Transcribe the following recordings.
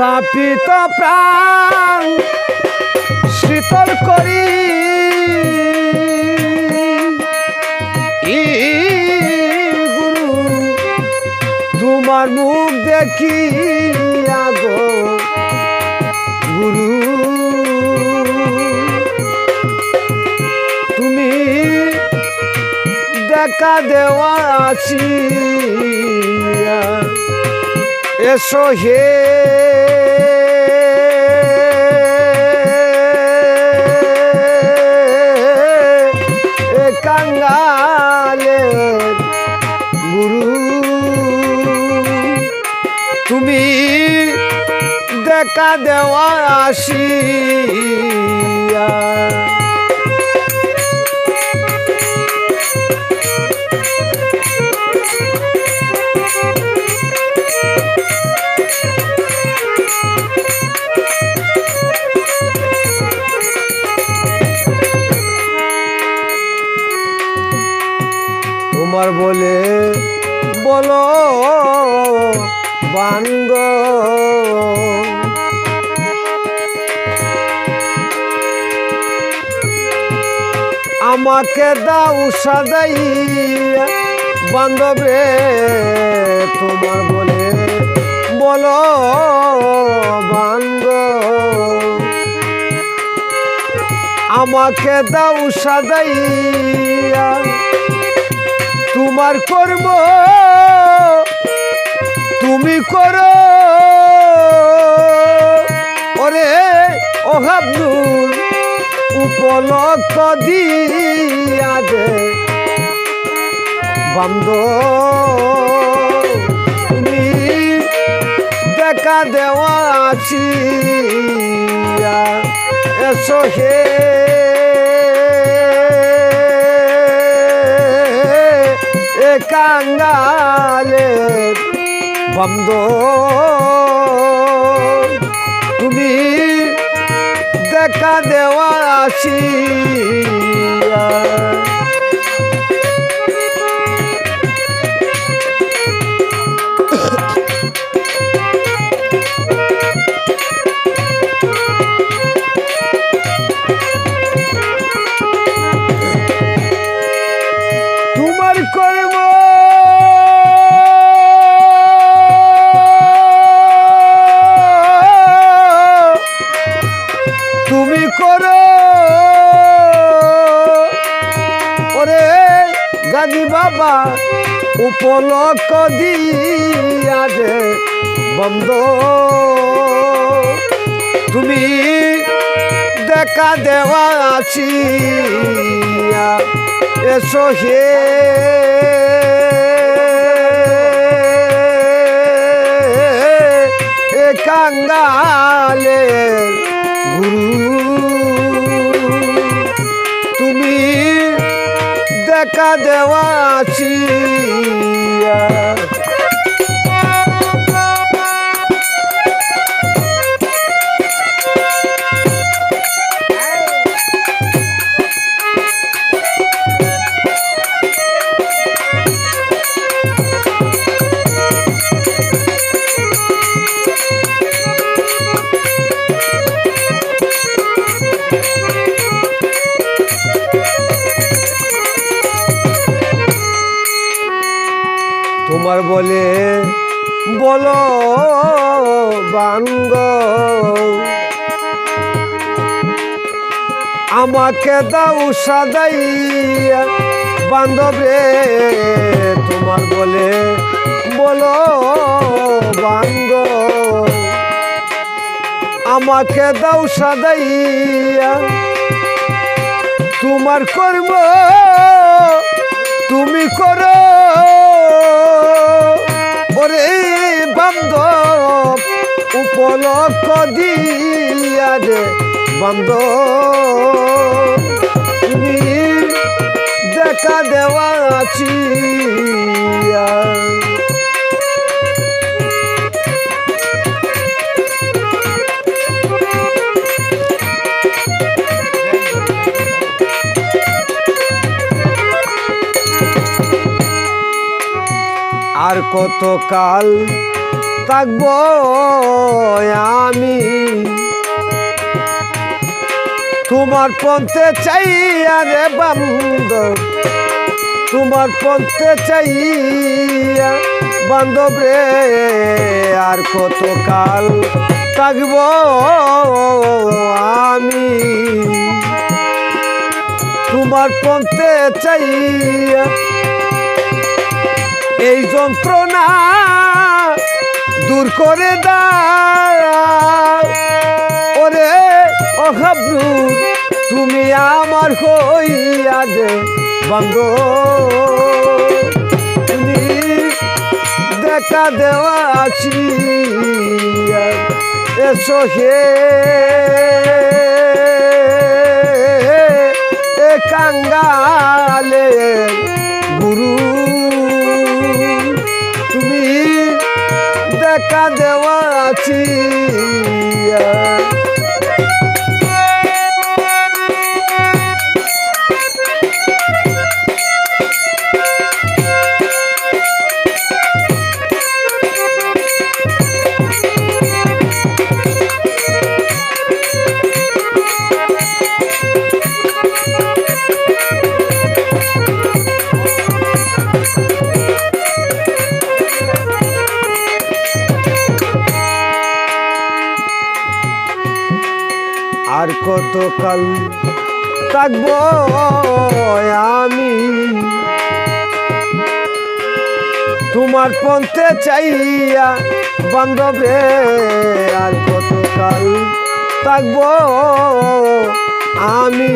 তাপিত প্রাণ শীতল করি। গুরু, তোমার মুখ দেখি গো। গুরু, তুমি দেখা দেওয়া আছি এসো হে দেখা দেওয়া আসিয়া। তোমার বলে বলো বাঙ্গ। আমাকে দাও সাদাই বান্ধবে তোমার বলে বলো বাঙ্গ আমাকে দাও সাদাইয়া তোমার কর্ম তুমি করো। ওরে অভাবনুর উপলক্ষ দিয়া দে বান্দ তুমি দেখা দেওয়া আছি এসো হে। এ কাঙ্গালে বন্ধ। তুমি দেওয়া আছি উপলক্ষ দিয়া যে বন্ধ। তুমি দেখা দেওয়া আছি এসো হে। কাঙ্গালে গুরু, তুমি দেখা দেওয়া আছি বলে, বলো বাঙ্গ আমাকে দাও সাদাইয়া বান্ধবে তোমার বলে, বলো বাঙ্গ আমাকে দাও সাদাইয়া তোমার কর্ম তুমি করো। ওরে বান্ধব উপলক্ষ দিয়া রে বান্ধব দেখা দেওয়া আছি আর কত কাল থাকব আমি? তোমার পন্থে চাইয়া রে বান্ধব, তোমার পন্থে চাইয়া বান্ধব রে, আর কত কাল থাকব আমি? তোমার পন্থে চাইয়া এই যন্ত্রণা দূর করে দাও। ওরে অহাবরু তুমি আমার হইয়া যে বন্ধ। তুমি দেখা দেওয়া আছি এসো হে। কতকাল থাকব আমি। তোমার পন্থে চাইয়া বান্ধবে আর কতকাল থাকব আমি।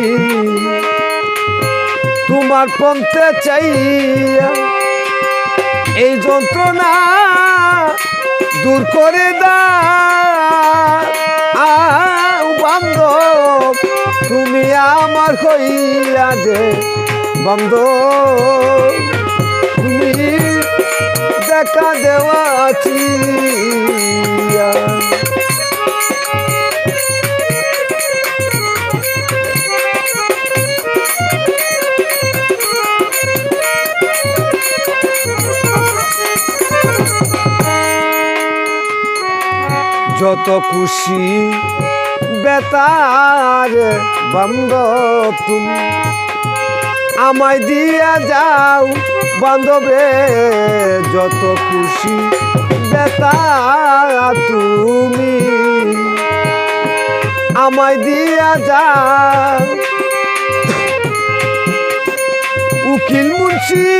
তোমার পন্থে চাইয়া এই যন্ত্রণা দূর করে দাও। বান্ধব তুমি আমার হইয়া যে বন্ধ তুমি দেখা দেওয়া যত খুশি বেতার বান্ধব তুমি। আমায় দিয়া যাও বান্ধবে, যত খুশি বেতার তুমি। আমায় দিয়া যাও। উকিল মুন্সি।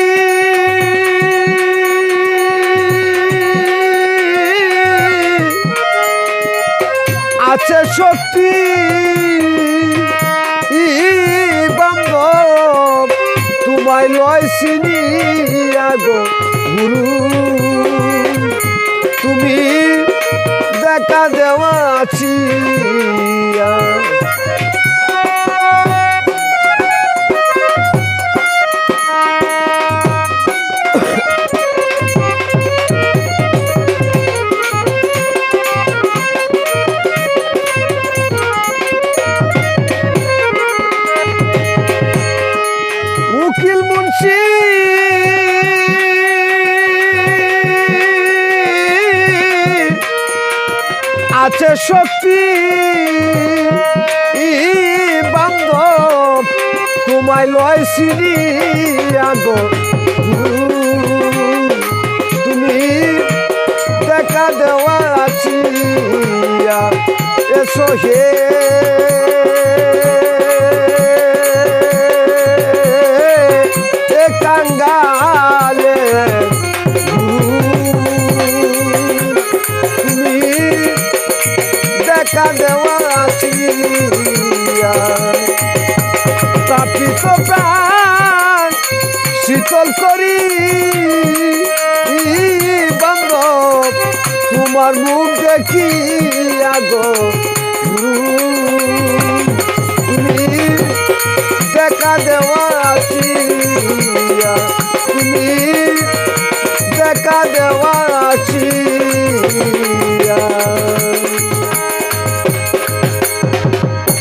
আছে শক্তি বান্ধব তোমায় লয় চিনি আগো গুরু। তুমি দেখা দেওয়া আছি আছে শক্তি। বান্ধব তোমায় লয় সিনি আগো। তুমি দেখা দেওয়া আছি এসো হে দেওয়া তাপিত প্রাণ শীতল করি বান্ধব তোমার মুখ দেখি আগো তুমি দেখা দেওয়া তুমি দেওয়া আছি